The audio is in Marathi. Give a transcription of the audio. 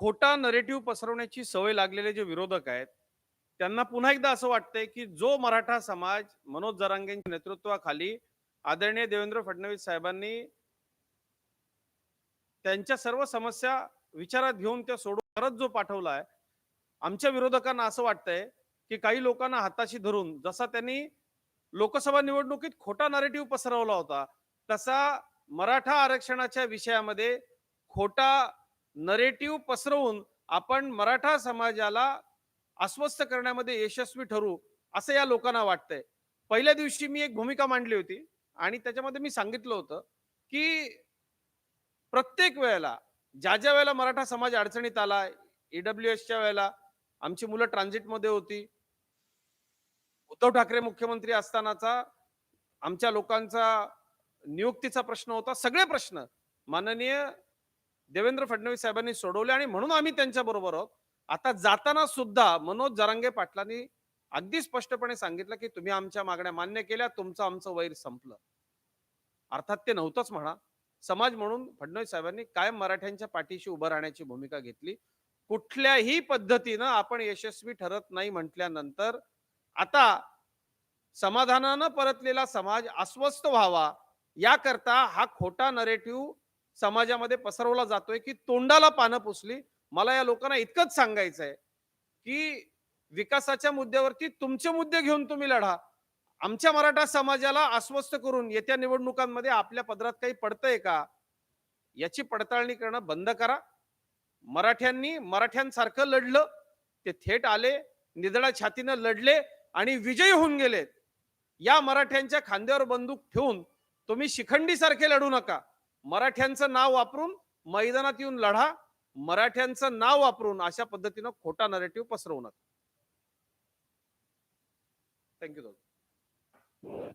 खोटा नरेटिव्ह पसरवण्याची सवय लागलेले जे विरोधक आहेत त्यांना पुन्हा एकदा असं वाटतंय की जो मराठा समाज मनोज जरांगेंच्या नेतृत्वाखाली आदरणीय देवेंद्र फडणवीस साहेबांनी त्यांच्या सर्व समस्या विचारात घेऊन त्या सोडून परत जो पाठवला आहे आमच्या विरोधकांना असं वाटतंय की काही लोकांना हाताशी धरून जसा त्यांनी लोकसभा निवडणुकीत खोटा नरेटिव्ह पसरवला होता तसा मराठा आरक्षणाच्या विषयामध्ये खोटा नरेटिव्ह पसरवून आपण मराठा समाजाला अस्वस्थ करण्यामध्ये यशस्वी ठरू असं या लोकांना वाटतंय. पहिल्या दिवशी मी एक भूमिका मांडली होती आणि त्याच्यामध्ये मी सांगितलं होतं की प्रत्येक वेळेला ज्या ज्या वेळेला मराठा समाज अडचणीत आला ईडब्ल्यू एसच्या वेळेला आमची मुलं ट्रान्झिटमध्ये होती. उद्धव ठाकरे मुख्यमंत्री असतानाचा आमच्या लोकांचा नियुक्तीचा प्रश्न होता. सगळे प्रश्न माननीय देवेंद्र फडणवीस साहेबांनी सोडवले आणि म्हणून आम्ही त्यांच्या बरोबर आहोत. आता जाताना सुद्धा मनोज जरांगे पाटलांनी अगदी स्पष्टपणे सांगितलं की तुम्ही आमच्या मागण्या मान्य केल्या तुमचं आमचं वैर संपलं. अर्थात ते नव्हतंच म्हणा. समाज म्हणून फडणवीस साहेबांनी कायम मराठ्यांच्या पाठीशी उभं राहण्याची भूमिका घेतली. कुठल्याही पद्धतीनं आपण यशस्वी ठरत नाही म्हटल्यानंतर आता समाधानानं परतलेला समाज अस्वस्थ व्हावा याकरता हा खोटा नरेटिव्ह समाजामध्ये पसरवला जातोय की तोंडाला पानं पुसली. मला या लोकांना इतकंच सांगायचं आहे की विकासाच्या मुद्द्यावरती तुमचे मुद्दे घेऊन तुम्ही लढा. आमच्या मराठा समाजाला अस्वस्थ करून येत्या निवडणुकांमध्ये आपल्या पदरात काही पडतंय का? याची पडताळणी करणं बंद करा. मराठ्यांनी मराठ्यांसारखं लढलं ते थेट आले निधडा छातीनं लढले आणि विजयी होऊन गेलेत. या मराठ्यांच्या खांद्यावर बंदूक ठेवून तुम्ही शिखंडीसारखे लढू नका. मराठ्यांचं नाव वापरून मैदानात येऊन लढा. मराठ्यांचं नाव वापरून अशा पद्धतीनं खोटा नरेटिव्ह पसरवू नका. Thank you Yeah.